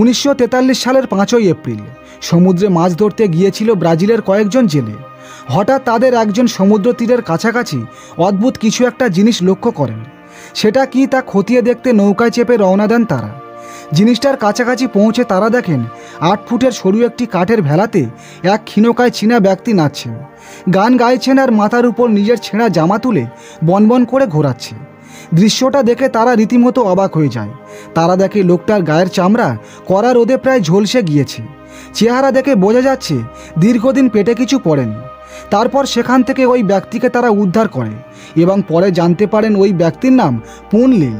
উনিশশো তেতাল্লিশ সালের পাঁচই এপ্রিল, সমুদ্রে মাছ ধরতে গিয়েছিল ব্রাজিলের কয়েকজন জেলে। হঠাৎ তাদের একজন সমুদ্র তীরের কাছাকাছি অদ্ভুত কিছু একটা জিনিস লক্ষ্য করেন। সেটা কি তা খতিয়ে দেখতে নৌকায় চেপে রওনা দেন তারা। জিনিসটার কাছাকাছি পৌঁছে তারা দেখেন, আট ফুটের সরু একটি কাঠের ভেলাতে এক ক্ষীণকায় চীনা ব্যক্তি নাচছেন। গান গাইছেন আর মাথার উপর নিজের ছেঁড়া জামা তুলে বনবন করে ঘোরাচ্ছে। দৃশ্যটা দেখে তারা রীতিমতো অবাক হয়ে যায়। তারা দেখে লোকটার গায়ের চামড়া কড়া রোদে প্রায় ঝলসে গিয়েছে। চেহারা দেখে বোঝা যাচ্ছে দীর্ঘদিন পেটে কিছু পড়েনি। তারপর সেখান থেকে ওই ব্যক্তিকে তারা উদ্ধার করে এবং পরে জানতে পারেন ওই ব্যক্তির নাম পুনলিন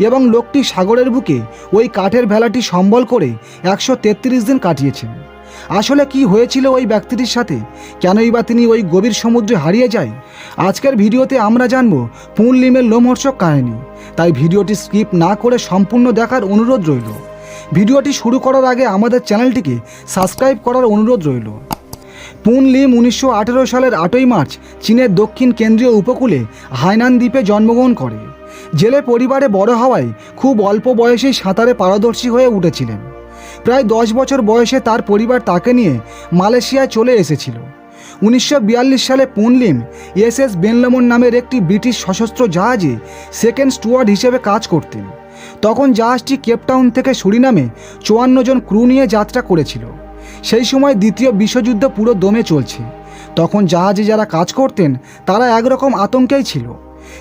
এবং লোকটি সাগরের বুকে ওই কাঠের ভেলাটি সম্বল করে একশো তেত্রিশ দিন কাটিয়েছেন। আসলে কি হয়েছিল ওই ব্যক্তিটির সাথে? কেনই বা তিনি ওই গভীর সমুদ্রে হারিয়ে যায়? আজকের ভিডিওতে আমরা জানব পুনলিমের লোমহর্ষক কাহিনী। তাই ভিডিওটি স্কিপ না করে সম্পূর্ণ দেখার অনুরোধ রইল। ভিডিওটি শুরু করার আগে আমাদের চ্যানেলটিকে সাবস্ক্রাইব করার অনুরোধ রইল। পুন লিম উনিশশো আঠেরো সালের আটই মার্চ চীনের দক্ষিণ কেন্দ্রীয় উপকূলে হাইনান দ্বীপে জন্মগ্রহণ করে। জেলে পরিবারে বড় হওয়ায় খুব অল্প বয়সেই সাঁতারে পারদর্শী হয়ে উঠেছিলেন। প্রায় দশ বছর বয়সে তার পরিবার তাকে নিয়ে মালয়েশিয়ায় চলে এসেছিল। উনিশশো বিয়াল্লিশ সালে পুনলিম এস এস বেনলমন নামের একটি ব্রিটিশ সশস্ত্র জাহাজে সেকেন্ড স্টুয়ার্ড হিসেবে কাজ করতেন। তখন জাহাজটি কেপটাউন থেকে সুরিনামে চুয়ান্ন জন ক্রু নিয়ে যাত্রা করেছিল। সেই সময় দ্বিতীয় বিশ্বযুদ্ধ পুরো দমে চলছে। তখন জাহাজে যারা কাজ করতেন, তারা একরকম আতঙ্কেই ছিল।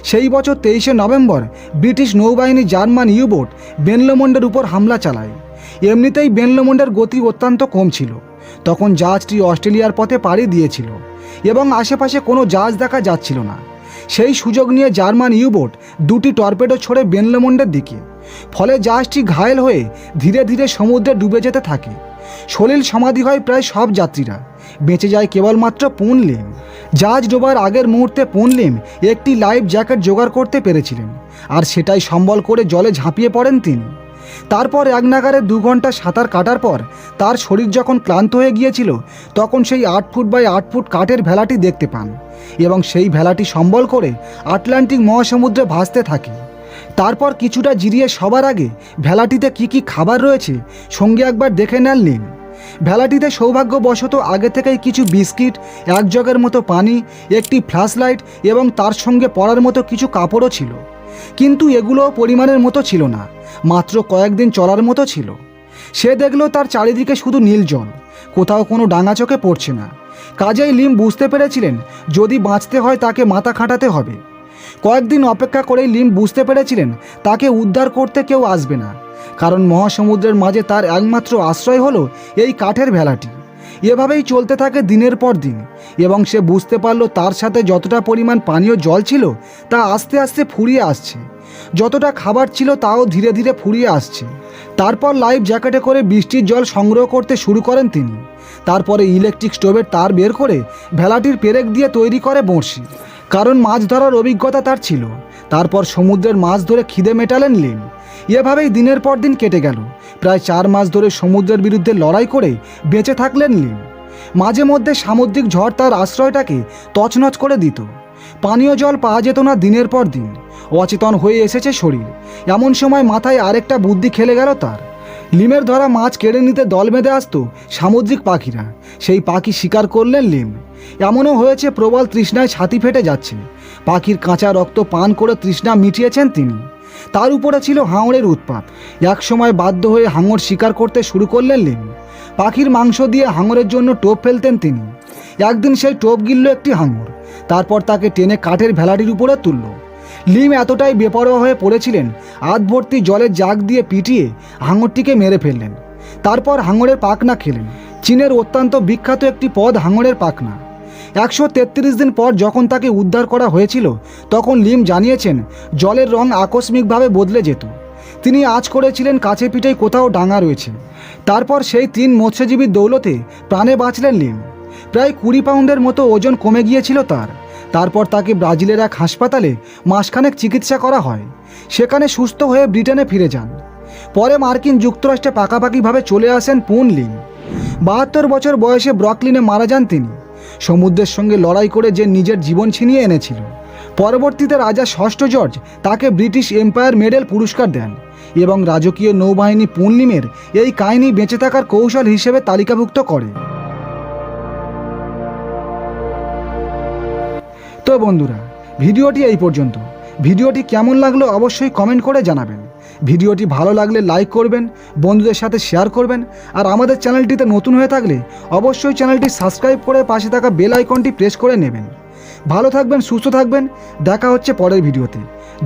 সেই বছর তেইশে নভেম্বর ব্রিটিশ নৌবাহিনী জার্মান ইউবোট বেনলমন্ডের উপর হামলা চালায়। এমনিতেই বেনলমন্ডের গতি অত্যন্ত কম ছিল। তখন জাহাজটি অস্ট্রেলিয়ার পথে পাড়ি দিয়েছিল এবং আশেপাশে কোনো জাহাজ দেখা যাচ্ছিল না। সেই সুযোগ নিয়ে জার্মান ইউবোট দুটি টর্পেডো ছড়ে বেনলমন্ডের দিকে। ফলে জাহাজটি ঘায়েল হয়ে ধীরে ধীরে সমুদ্রে ডুবে যেতে থাকে। সলিল সমাধি হয় প্রায় সব যাত্রীরা। বেঁচে যায় কেবলমাত্র পুনলিম। জাহাজ ডোবার আগের মুহূর্তে পুনলিম একটি লাইফ জ্যাকেট জোগাড় করতে পেরেছিলেন। আর সেটাই সম্বল করে জলে ঝাঁপিয়ে পড়েন তিনি। তারপর এক নাগারে দু ঘণ্টা সাঁতার কাটার পর তার শরীর যখন ক্লান্ত হয়ে গিয়েছিল, তখন সেই আট ফুট বাই আট ফুট কাঠের ভেলাটি দেখতে পান এবং সেই ভেলাটি সম্বল করে আটলান্টিক মহাসমুদ্রে ভাসতে থাকে। তারপর কিছুটা জিরিয়ে সবার আগে ভেলাটিতে কি কি খাবার রয়েছে সঙ্গে একবার দেখে নেন লিন। ভেলাটিতে সৌভাগ্যবশত আগে থেকেই কিছু বিস্কিট এক জগের মতো পানি, একটি ফ্ল্যাশ লাইট এবং তার সঙ্গে পড়ার মতো কিছু কাপড়ও ছিল। কিন্তু এগুলো পরিমাণের মতো ছিল না, মাত্র কয়েকদিন চলার মতো ছিল। সে দেখল তার চারিদিকে শুধু নীল জল, কোথাও কোনো ডাঙা চোখে পড়ছে না। কাজেই লিম বুঝতে পেরেছিলেন, যদি বাঁচতে হয় তাকে মাথা খাটাতে হবে। কয়েকদিন অপেক্ষা করেই লিম বুঝতে পেরেছিলেন, তাকে উদ্ধার করতে কেউ আসবে না, কারণ মহাসমুদ্রের মাঝে তার একমাত্র আশ্রয় হলো এই কাঠের ভেলাটি। এভাবেই চলতে থাকে দিনের পর দিন। এবং সে বুঝতে পারল তার সাথে যতটা পরিমাণ পানীয় জল ছিল, তা আস্তে আস্তে ফুরিয়ে আসছে। যতটা খাবার ছিল, তাও ধীরে ধীরে ফুরিয়ে আসছে। তারপর লাইফ জ্যাকেটে করে বৃষ্টির জল সংগ্রহ করতে শুরু করেন তিনি। তারপরে ইলেকট্রিক স্টোভের তার বের করে ভেলাটির পেরেক দিয়ে তৈরি করে বড়শি। কারণ মাছ ধরার অভিজ্ঞতা তার ছিল। তারপর সমুদ্রের মাছ ধরে খিদে মেটালেন লিম। এভাবেই দিনের পর দিন কেটে গেল। প্রায় চার মাস ধরে সমুদ্রের বিরুদ্ধে লড়াই করে বেঁচে থাকলেন লিম। মাঝে মধ্যে সামুদ্রিক ঝড় তার আশ্রয়টাকে তছনছ করে দিত। পানীয় জল পাওয়া যেত না দিনের পর দিন। অচেতন হয়ে এসেছে শরীর। এমন সময় মাথায় আরেকটা বুদ্ধি খেলে গেল তার। লিমের ধরা মাছ কেড়ে নিতে দল বেঁধে আসতো সামুদ্রিক পাখিরা। সেই পাখি শিকার করলেন লিম। এমনও হয়েছে প্রবল তৃষ্ণায় ছাতি ফেটে যাচ্ছে পাখির কাঁচা রক্ত পান করে তৃষ্ণা মিটিয়েছেন তিনি। তার উপরে ছিল হাঙড়ের উৎপাত। একসময় বাধ্য হয়ে হাঙর শিকার করতে শুরু করলেন লিম পাখির মাংস দিয়ে হাঙরের জন্য টোপ ফেলতেন তিনি। একদিন সেই টোপ গিলল একটি হাঙর। তারপর তাকে টেনে কাঠের ভেলাটির উপরে তুলল। লিম এতটাই বেপরোয়া হয়ে পড়েছিলেন আধ ভর্তি জলের জাগ দিয়ে পিটিয়ে হাঙরটিকে মেরে ফেললেন। তারপর হাঙরের পাকনা খেলেন। চীনের অত্যন্ত বিখ্যাত একটি পদ হাঙরের পাকনা একশো তেত্রিশ দিন পর যখন তাকে উদ্ধার করা হয়েছিল, তখন লিম জানিয়েছেন, জলের রং আকস্মিকভাবে বদলে যেত। তিনি আজ করেছিলেন কাছে পিঠেই কোথাও ডাঙা রয়েছে। তারপর সেই তিন মৎস্যজীবীর দৌলতে প্রাণে বাঁচলেন লিম। প্রায় কুড়ি পাউন্ডের মতো ওজন কমে গিয়েছিল তার। তারপর তাকে ব্রাজিলের এক হাসপাতালে মাসখানেক চিকিৎসা করা হয়। সেখানে সুস্থ হয়ে ব্রিটেনে ফিরে যান। পরে মার্কিন যুক্তরাষ্ট্রে পাকাপাকিভাবে চলে আসেন পুন লিম। বাহাত্তর বছর বয়সে ব্রকলিনে মারা যান তিনি। সমুদ্রের সঙ্গে লড়াই করে যে নিজের জীবন ছিনিয়ে এনেছিল। পরবর্তীতে রাজা ষষ্ঠ জর্জ তাকে ব্রিটিশ এম্পায়ার মেডেল পুরস্কার দেন এবং রাজকীয় নৌবাহিনী পূর্ণিমের এই কাহিনী বেঁচে থাকার কৌশল হিসেবে তালিকাভুক্ত করে। তো বন্ধুরা, ভিডিওটি এই পর্যন্ত। ভিডিওটি কেমন লাগল অবশ্যই কমেন্ট করে জানাবেন। ভিডিওটি ভালো লাগলে লাইক করবেন, বন্ধুদের সাথে শেয়ার করবেন, আর আমাদের চ্যানেলটিতে নতুন হয়ে থাকলে অবশ্যই চ্যানেলটি সাবস্ক্রাইব করে পাশে থাকা বেল আইকনটি প্রেস করে নেবেন। ভালো থাকবেন, সুস্থ থাকবেন, দেখা হচ্ছে পরের ভিডিওতে।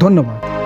ধন্যবাদ।